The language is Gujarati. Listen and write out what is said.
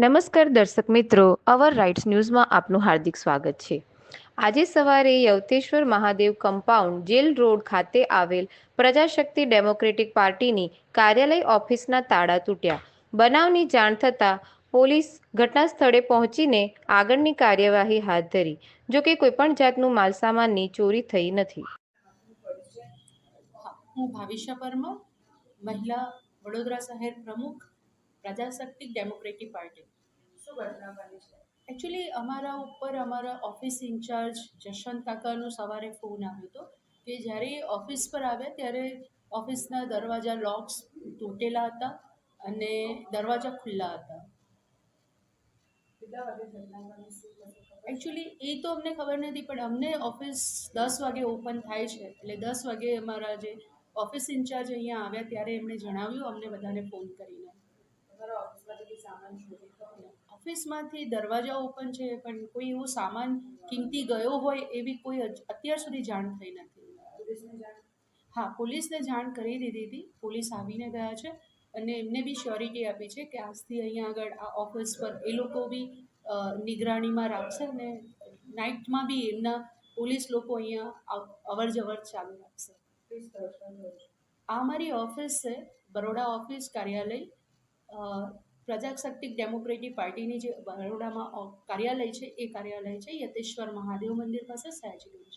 નમસ્કાર દર્શક મિત્રો, અવર રાઇટ્સ ન્યૂઝમાં આપનું હાર્દિક સ્વાગત છે. આજે સવારે Yavteshwar Mahadev compound jail road ખાતે આવેલ પ્રજાશક્તિ ડેમોક્રેટિક પાર્ટીની કાર્યાલય ઓફિસના તાળા તૂટ્યા. બનાવની જાણ થતાં પોલીસ ઘટના સ્થળે પહોંચીને આગળની કાર્યવાહી હાથ ધરી જોકે કોઈપણ જાતનું માલસામાનની ચોરી થઈ નથી. હું ભાવિશા પરમાર, મહિલા વડોદરા શહેર પ્રમુખ પ્રજાશક્તિ ડેમોક્રેટિક પાર્ટી શું ઘટના બની છે? એકચ્યુઅલી અમારા ઉપર અમારા ઓફિસ ઇન્ચાર્જ જશવંત કાકાનો સવારે ફોન આવ્યો હતો કે જ્યારે ઓફિસ પર આવ્યા ત્યારે ઓફિસના દરવાજા લોક્સ તૂટેલા હતા અને દરવાજા ખુલ્લા હતા. એકચ્યુઅલી એ તો અમને ખબર નથી પણ અમને ઓફિસ દસ વાગે ઓપન થાય છે. એટલે દસ વાગે અમારા જે ઓફિસ ઇન્ચાર્જ અહીંયા આવ્યા ત્યારે એમણે જણાવ્યું અમને બધાને ફોન કરીને. ઓફિસમાંથી દરવાજા ઓપન છે પણ કોઈ એવો સામાન કિંમતી ગયો હોય એવી કોઈ અત્યાર સુધી જાણ થઈ નથી. હા પોલીસને જાણ કરી દીધી હતી. પોલીસ આવીને ગયા છે અને એમને બી શ્યોરિટી આપી છે કે આજથી અહીંયા આગળ આ ઓફિસ પર એ લોકો બી નિગરાણીમાં રાખશે અને નાઇટમાં બી એમના પોલીસ લોકો અહીંયા અવર જવર ચાલુ રાખશે. આ મારી ઓફિસ છે બરોડા ઓફિસ કાર્યાલય. અ, પ્રજાશક્તિ ડેમોક્રેટિક પાર્ટીની જે બરોડામાં કાર્યાલય છે એ કાર્યાલય છે યતેશ્વર મહાદેવ મંદિર પાસે સયાજી ગંજ